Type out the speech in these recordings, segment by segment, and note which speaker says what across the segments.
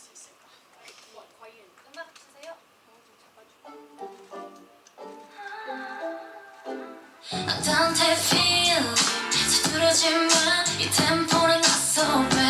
Speaker 1: 수
Speaker 2: 있을까? 뭐, 과연 음악 주세요. I don't have feelings 서두르지 마이 템포는 not so
Speaker 3: bad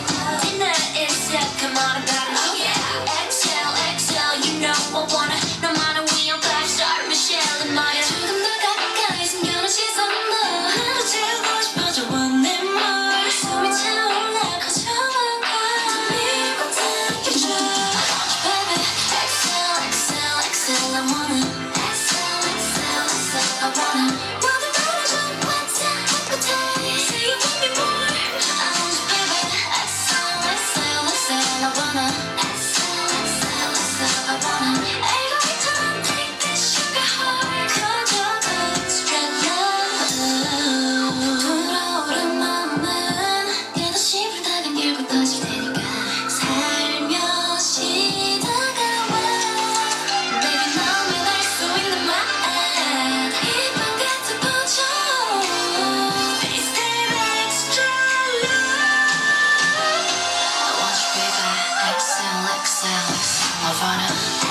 Speaker 3: Nirvana.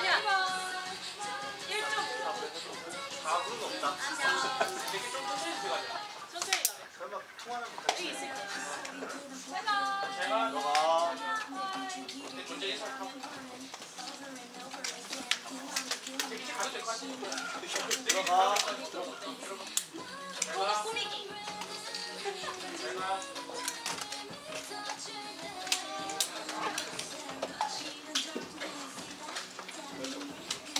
Speaker 2: 통화하는 거 같이
Speaker 3: 제가 너가 내 존재 인사하고 내가 가 들어가. 들어가.
Speaker 2: 제가